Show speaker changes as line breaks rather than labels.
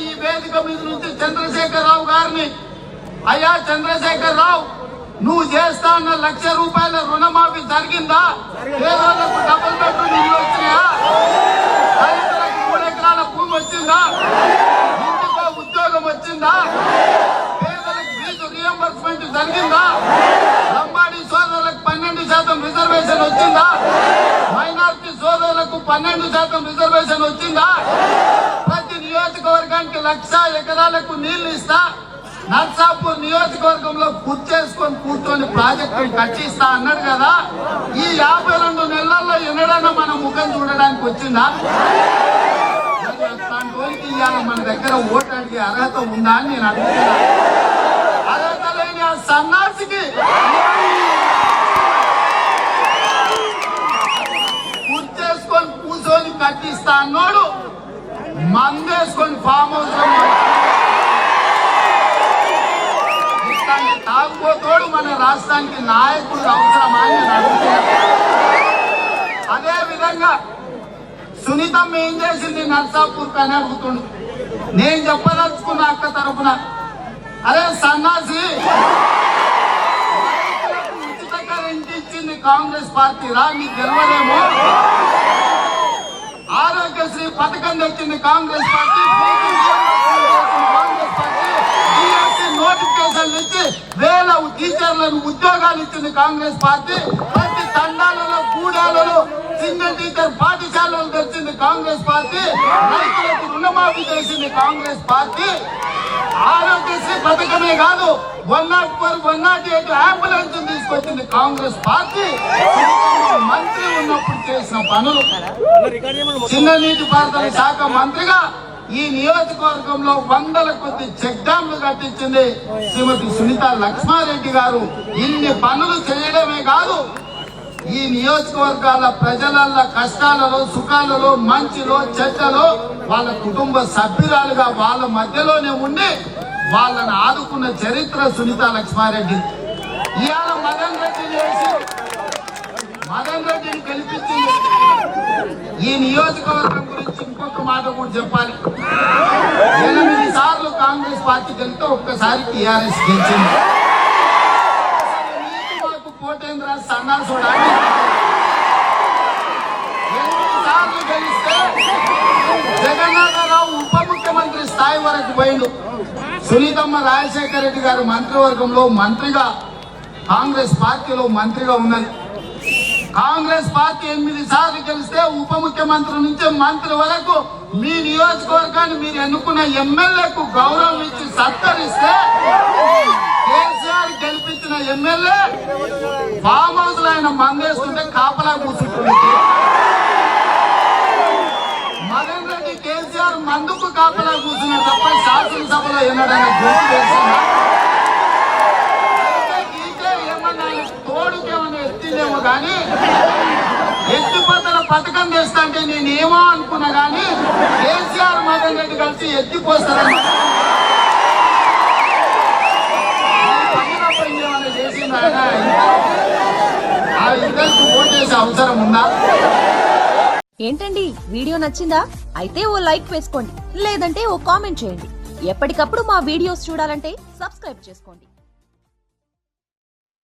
ఈ వేదిక మీద నుంచి చంద్రశేఖర్ రావు గారిని అయ్యా చంద్రశేఖర్ రావు నువ్వు చేస్తా అన్న లక్ష రూపాయల రుణమాఫీ జరిగిందా? పేదవాళ్ళకు డబుల్ బెడ్రూమ్ ఇల్లు వచ్చినాయా? రైతులకు మూడు ఎకరాల భూమి వచ్చిందా? ఇంటికో ఉద్యోగం వచ్చిందా? పేదలకు ఫీజు రియంబర్స్మెంట్ జరిగిందా? లంబాడీ సోదరులకు పన్నెండు శాతం రిజర్వేషన్ వచ్చిందా? మైనార్టీ సోదరులకు పన్నెండు శాతం రిజర్వేషన్ వచ్చిందా? లక్ష ఎకరాలకు నీళ్ళు ఇస్తా నర్సాపూర్ నియోజకవర్గంలో గుర్తేసుకొని కూర్చొని ప్రాజెక్టు కట్టిస్తా అన్నాడు కదా. ఈ యాభై రెండు నెలల్లో ఎన్నడైనా మన ముఖం చూడడానికి వచ్చిందా? అట్లాంటి వాళ్ళకి ఇవాళ మన దగ్గర ఓటు అడిగే అర్హత ఉందా అని నేను అడుగుతున్నా. అర్హత లేని ఆ సన్నాసికి గుర్తేసుకొని కూర్చొని కట్టిస్తా అన్నాడు. మందేసుకొని ఫామ్ హౌస్ లో మన రాష్ట్రానికి నాయకుడు అవసరమా అదే విధంగా సునీతం ఏం చేసింది నర్సాపూర్ అని అడుగుతుండు. నేను చెప్పదలుచుకున్న అక్క తరపున అరే సన్నాసి ఉచిత కరెంట్ ఇచ్చింది కాంగ్రెస్ పార్టీ రా నీకు గెలవలేమో. ఆరోగ్యశ్రీ పథకం తెచ్చింది కాంగ్రెస్ పార్టీ వేల టీచర్లను ఉద్యోగాలు ఇచ్చింది కాంగ్రెస్ పార్టీ. ప్రతి తండాలలో గూడాలలో సింగిల్ టీచర్ పాఠశాలలు తెచ్చింది కాంగ్రెస్ పార్టీ. రైతులకు రుణమాఫీ చేసింది కాంగ్రెస్ పార్టీ. ఆరోగ్యశ్రీ పథకమే కాదు one nought four one nought eight ambulance తీసుకొచ్చింది కాంగ్రెస్ పార్టీ. మంత్రి ఉన్నప్పుడు చేసిన పనులు. చిన్న నీటి పారుదల శాఖ మంత్రిగా ఈ నియోజకవర్గంలో వందల కొద్ది చెక్ డ్యాంలు కట్టించింది శ్రీమతి సునీత లక్ష్మారెడ్డి గారు. ఇన్ని పనులు చేయడమే కాదు ఈ నియోజకవర్గాల ప్రజల కష్టాలలో సుఖాలలో మంచిలో చెడ్డలో వాళ్ళ కుటుంబ సభ్యురాలుగా వాళ్ళ మధ్యలోనే ఉండి వాళ్ళని ఆదుకున్న చరిత్ర సునీత లక్ష్మారెడ్డి. ఇవాళ మదన్ రెడ్డి చేసి మదన్ రెడ్డిని గెలిపించింది. ఈ నియోజకవర్గం గురించి ఇంకొక మాట కూడా చెప్పాలి. ఎనిమిది సార్లు కాంగ్రెస్ పార్టీ గెలితే ఒక్కసారి టీఆర్ఎస్ గెలిచింది. అసలు సన్నా చూడాలి కోటేంద్ర ఎనిమిది సార్లు గెలిస్తే జగన్నాథరావు ఉప ముఖ్యమంత్రి స్థాయి వరకు పోయిండు. సునీతమ్మ రాజశేఖర రెడ్డి గారు మంత్రివర్గంలో మంత్రిగా కాంగ్రెస్ పార్టీలో మంత్రిగా ఉన్నది. కాంగ్రెస్ పార్టీ ఎనిమిది సార్లు గెలిస్తే ఉప ముఖ్యమంత్రి నుంచి మంత్రి వరకు మీ నియోజకవర్గాన్ని మీరు ఎన్నుకున్న ఎమ్మెల్యేకు గౌరవం ఇచ్చి సత్కరిస్తే కేసీఆర్ గెలిపించిన ఎమ్మెల్యే ఫామ్ హౌస్లో ఆయన మందేస్తుంటే కాపలా కూర్చుంటుంది. మదన్ రెడ్డి కేసీఆర్ మందుకు కాపలా కూర్చున్న తప్ప శాసనసభలో ఎన్నడైనా గుర్తు చేస్తున్నారు ఏమన్నా తోడుకేమన్నా ఎత్తిందేమో కానీ ఎత్తిపోతల పథకం తెస్తా అంటే నేను ఏమో అనుకున్నా కానీ కేసీఆర్ మదన్ రెడ్డి కలిసి ఎత్తిపోస్తారని. పనినప్పుడు ఆ ఇద్దరికి ఓటేసే అవసరం ఉందా
ఏంటండి వీడియో నచ్చిందా? అయితే ఓ లైక్ వేసుకోండి లేదంటే ఓ కామెంట్ చేయండి. ఎప్పటికప్పుడు మా వీడియోస్ చూడాలంటే సబ్స్క్రైబ్ చేసుకోండి.